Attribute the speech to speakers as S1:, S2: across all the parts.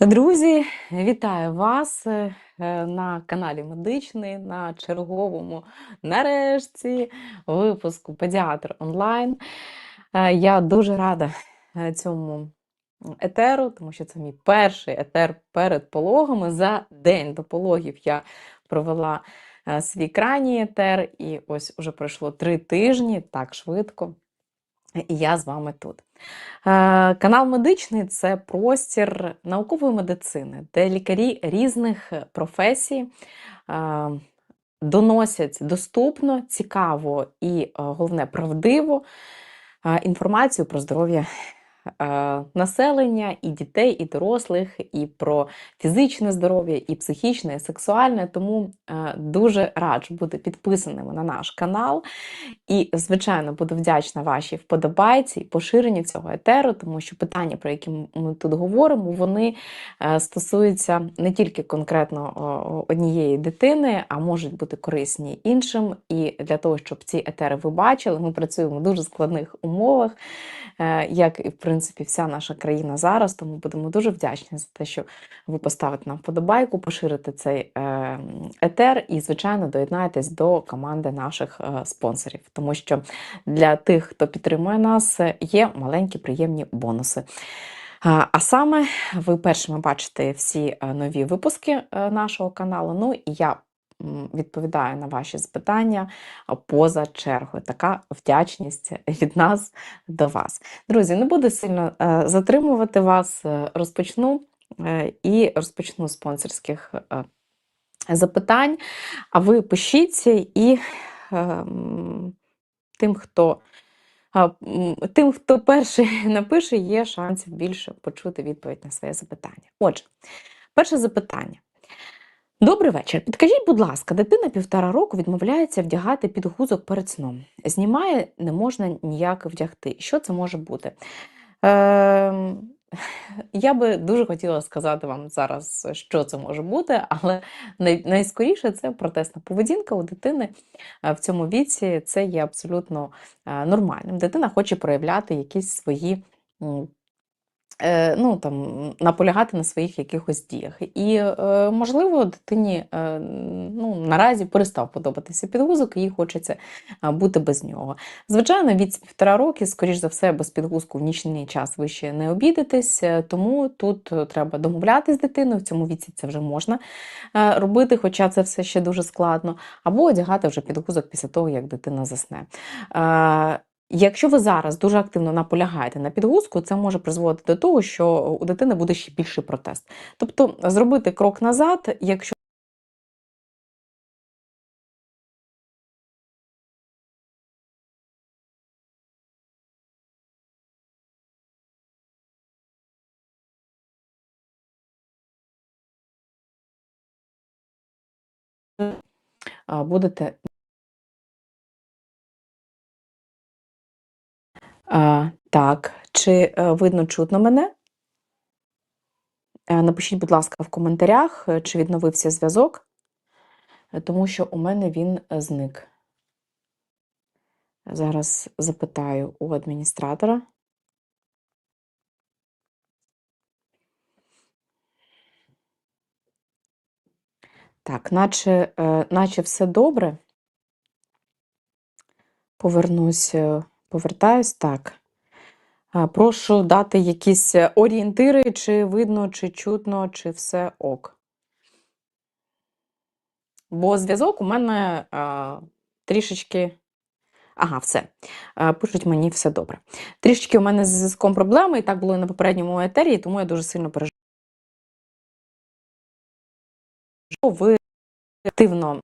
S1: Друзі, вітаю вас е, на каналі Медичний на черговому, нарешті, випуску Педіатр онлайн. Е, Я дуже рада е, цьому етеру, тому що це мій перший етер перед пологами. За день до пологів я провела е, свій крайній етер, і ось уже пройшло три тижні так швидко. І я з вами тут. Е, Канал медичний це простір наукової медицини, де лікарі різних професій е, доносять доступно, цікаво і е, головне правдиво інформацію про здоров'я населення, і дітей, і дорослих, і про фізичне здоров'я, і психічне, і сексуальне. Тому е, дуже раджу бути підписаними на наш канал. І, звичайно, буду вдячна вашій вподобайці і поширенню цього етеру, тому що питання, про які ми тут говоримо, вони е, стосуються не тільки конкретно однієї дитини, а можуть бути корисні іншим. І для того, щоб ці етери ви бачили, ми працюємо в дуже складних умовах, е, як і в принципі вся наша країна зараз. Тому будемо дуже вдячні за те, що ви поставите нам вподобайку, поширите цей е, етер і, звичайно, доєднаєтесь до команди наших е, спонсорів, тому що для тих, хто підтримує нас, е, є маленькі приємні бонуси. А саме ви першими бачите всі е, нові випуски нашого каналу. Ну і я м, відповідаю на ваші запитання поза чергою. Така вдячність від нас до вас. Друзі, не буду сильно е, затримувати вас. е, Розпочну е, і розпочну спонсорських запитань. А ви пишіть і ем, тим, хто. Тим, хто перший напише, є шансів більше почути відповідь на своє запитання. Отже, перше запитання. Добрий вечір. Підкажіть, будь ласка, дитина півтора року відмовляється вдягати підгузок перед сном. Знімає, не можна ніяк вдягти. Що це може бути? Ем, я би дуже хотіла сказати вам зараз, що це може бути, але най, найскоріше це протестна поведінка у дитини е, в цьому віці. Це є абсолютно е, нормальним. Дитина хоче проявляти якісь свої. Е, Ну, там, наполягати на своїх якихось діях. І, е, можливо, дитині е, ну, наразі перестав подобатися підгузок, і їй хочеться бути без нього. Звичайно, від півтора роки, скоріш за все, без підгузку в нічний час ви ще не обійдетесь, е, тому тут треба домовлятися з дитиною, в цьому віці це вже можна робити, хоча це все ще дуже складно, або одягати вже підгузок після того, як дитина засне. Якщо ви зараз дуже активно наполягаєте на підгузку, це може призводити до того, що у дитини буде ще більший протест. Тобто зробити крок назад, якщо будете так, чи е, видно чутно мене? Е, Напишіть, будь ласка, в коментарях, е, чи відновився зв'язок, тому що у мене він зник. Зараз запитаю у адміністратора. Так, наче, наче все добре. Повернусь, повертаюсь. Так. Прошу дати якісь е, орієнтири, чи видно, чи чутно, чи все ок. Бо зв'язок у мене а, трішечки. Ага, все. Пишуть мені все добре. Трішечки у мене з зв'язком проблеми, і так було і на попередньому етері, тому я дуже сильно переживаю. Ви активно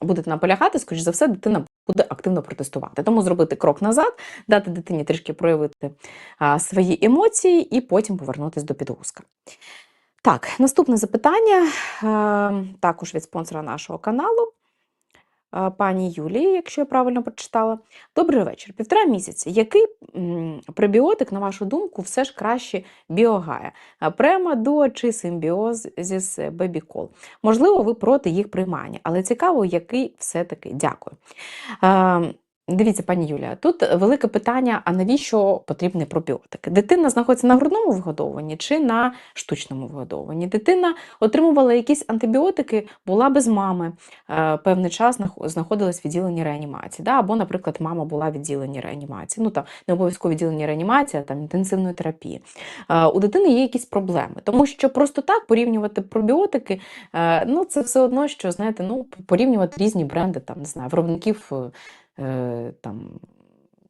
S1: будете наполягати, скоріш за все, дитина буде активно протестувати. Тому зробити крок назад, дати дитині трішки проявити а, свої емоції і потім повернутися до підгузка. Так, наступне запитання а, також від спонсора нашого каналу, пані Юлії, якщо я правильно прочитала. Добрий вечір. Півтора місяця. Який пребіотик, на вашу думку, все ж краще біогая? А, Према, дуо чи симбіоз зі бебікол? Можливо, ви проти їх приймання, але цікаво, який все-таки. Дякую. Дивіться, пані Юлія, тут велике питання: а навіщо потрібні пробіотики? Дитина знаходиться на грудному вигодовуванні чи на штучному вигодовуванні? Дитина отримувала якісь антибіотики, була без мами, е, певний час знаходилась в відділенні реанімації. Да? Або, наприклад, мама була в відділенні реанімації. Ну там не обов'язково відділення реанімації, а там інтенсивної терапії. Е, У дитини є якісь проблеми, тому що просто так порівнювати пробіотики, е, ну це все одно, що знаєте, ну порівнювати різні бренди, там не знаю, виробників. Е, там,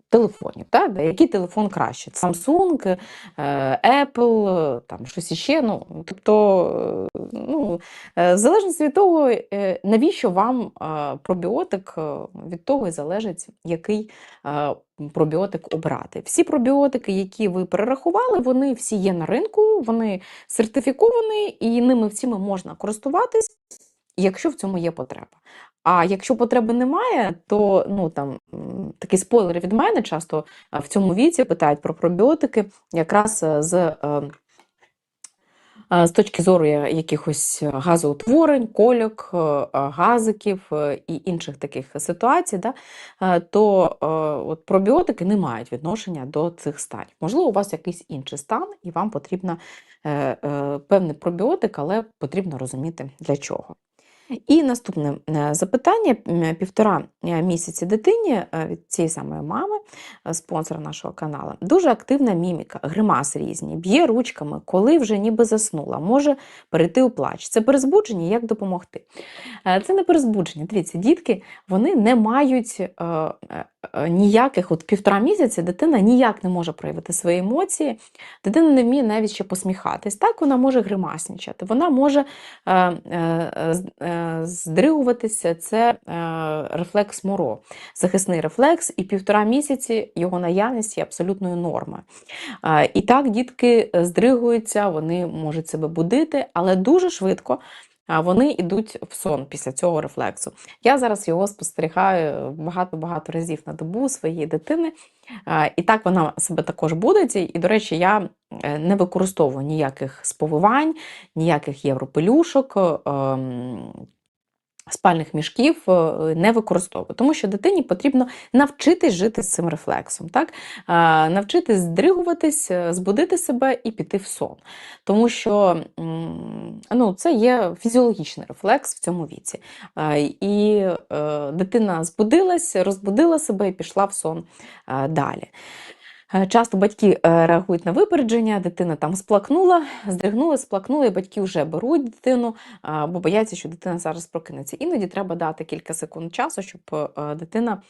S1: телефонів. Да? Який телефон краще? Samsung, е, Apple, е, там, щось іще. Ну, тобто, ну, в від того, навіщо вам пробіотик, від того і залежить, який пробіотик обрати. Всі пробіотики, які ви перерахували, вони всі є на ринку, вони сертифіковані, і ними всіми можна користуватись, якщо в цьому є потреба. А якщо потреби немає, то ну там м, такий спойлер від мене часто в цьому віці питають про пробіотики, якраз е, з, е, е, з точки зору якихось газоутворень, кольок, е, е, газиків е, і інших таких ситуацій, да, е, то е, от пробіотики не мають відношення до цих станів. Можливо, у вас якийсь інший стан, і вам потрібно е, е, певний пробіотик, але потрібно розуміти для чого. І наступне е, запитання: півтора е, місяці дитині е, від цієї самої мами, е, спонсора нашого каналу. Дуже активна міміка, гримас різні, б'є ручками, коли вже ніби заснула, може перейти у плач. Це перезбудження, як допомогти? Е, Це не перезбудження. Дивіться, дітки вони не мають е, е, е, ніяких, от півтора місяці дитина ніяк не може проявити свої емоції. Дитина не вміє навіть ще посміхатись. Так, вона може гримаснічати, вона може е, е, е, здригуватися, це е, рефлекс моро, захисний рефлекс, і півтора місяці його наявність є абсолютною нормою. І так дітки е, здригуються, вони можуть себе будити, але дуже швидко. А, Вони йдуть в сон після цього рефлексу. Я зараз його спостерігаю багато-багато разів на добу своєї дитини. І так вона себе також будить. І, до речі, я е, не використовую ніяких сповивань, ніяких європелюшок, е, спальних мішків е, не використовую, тому що дитині потрібно навчитись жити з цим рефлексом, так? Навчитись здригуватись, збудити себе і піти в сон. Тому що ну, це є фізіологічний рефлекс в цьому віці. І е, дитина збудилась, розбудила себе і пішла в сон далі. Е, Часто батьки е, реагують на випередження, дитина там сплакнула, здригнула, сплакнула, і батьки вже беруть дитину, бо бояться, що дитина зараз прокинеться. Іноді треба дати кілька секунд часу, щоб дитина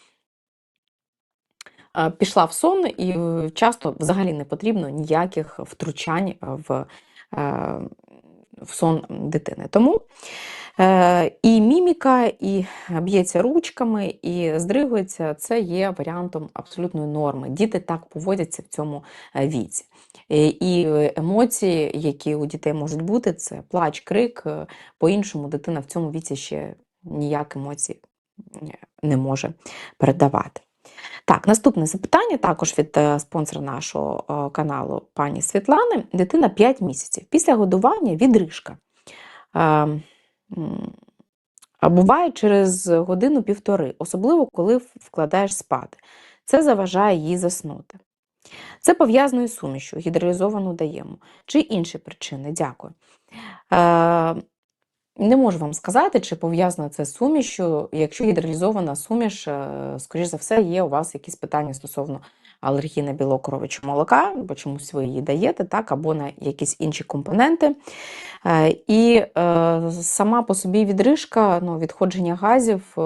S1: пішла в сон, і часто взагалі не потрібно ніяких втручань в, в сон дитини. Тому Е, І міміка, і б'ється ручками, і здригується це є варіантом абсолютної норми. Діти так поводяться в цьому е, віці. Е, І емоції, які у дітей можуть бути, це плач, крик. По-іншому дитина в цьому віці ще ніяк емоцій не може передавати. Так, наступне запитання також від е, спонсора нашого е, каналу пані Світлани. Дитина 5 місяців. Після годування відрижка. Е, буває через годину-півтори, особливо коли вкладаєш спати. Це заважає їй заснути. Це пов'язано із сумішю, гідролізовану даємо, чи інші причини. Дякую. Не можу вам сказати, чи пов'язано це з сумішю. Якщо гідролізована суміш, е, скоріш за все, є у вас якісь питання стосовно алергії на білок коров'ячого молока, бо чомусь ви її даєте, так, або на якісь інші компоненти. Е, І е, сама по собі відрижка, ну, відходження газів,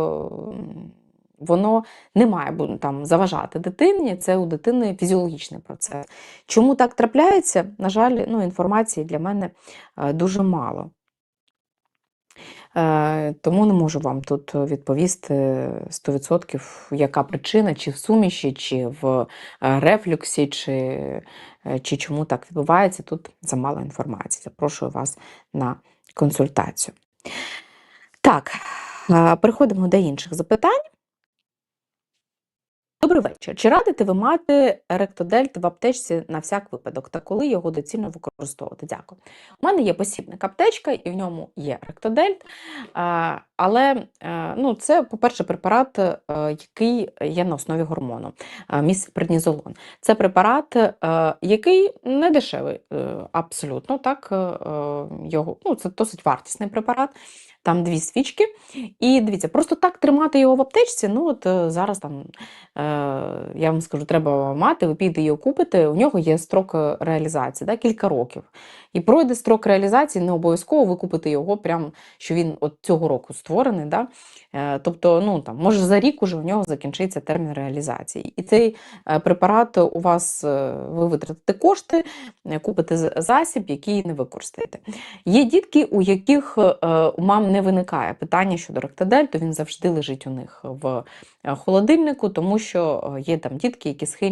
S1: воно не має там заважати дитині, це у дитини фізіологічний процес. Чому так трапляється? На жаль, ну, інформації для мене дуже мало. Е, Тому не можу вам тут відповісти 100%, яка причина, чи в суміші, чи в е, рефлюксі, чи, е, чи чому так відбувається. Тут замало інформації. Запрошую вас на консультацію. Так, переходимо до інших запитань. Добрий вечір. Чи радите ви мати ректодельт в аптечці на всяк випадок та коли його доцільно використовувати? Дякую. У мене є посібник аптечка, і в ньому є ректодельт. Але е, ну, це, по-перше, препарат, е, який є на основі гормону, е, місцепреднізолон. Це препарат, який не дешевий абсолютно. Так, його, ну, це досить вартісний препарат. Там дві свічки. І дивіться, просто так тримати його в аптечці. Ну, от е, зараз там е, я вам скажу, треба мати, ви підете його купите. У нього є строк е, реалізації, да, кілька років. І пройде строк реалізації, не обов'язково ви купите його, прям, що він от цього року створений. Да? Тобто, ну, там, може за рік уже у нього закінчиться термін реалізації. І цей препарат у вас, ви витратите кошти, купите засіб, який не використаєте. Є дітки, у яких у мам не виникає питання щодо ректодельту, він завжди лежить у них в е, холодильнику, тому що е, є там дітки, які схильні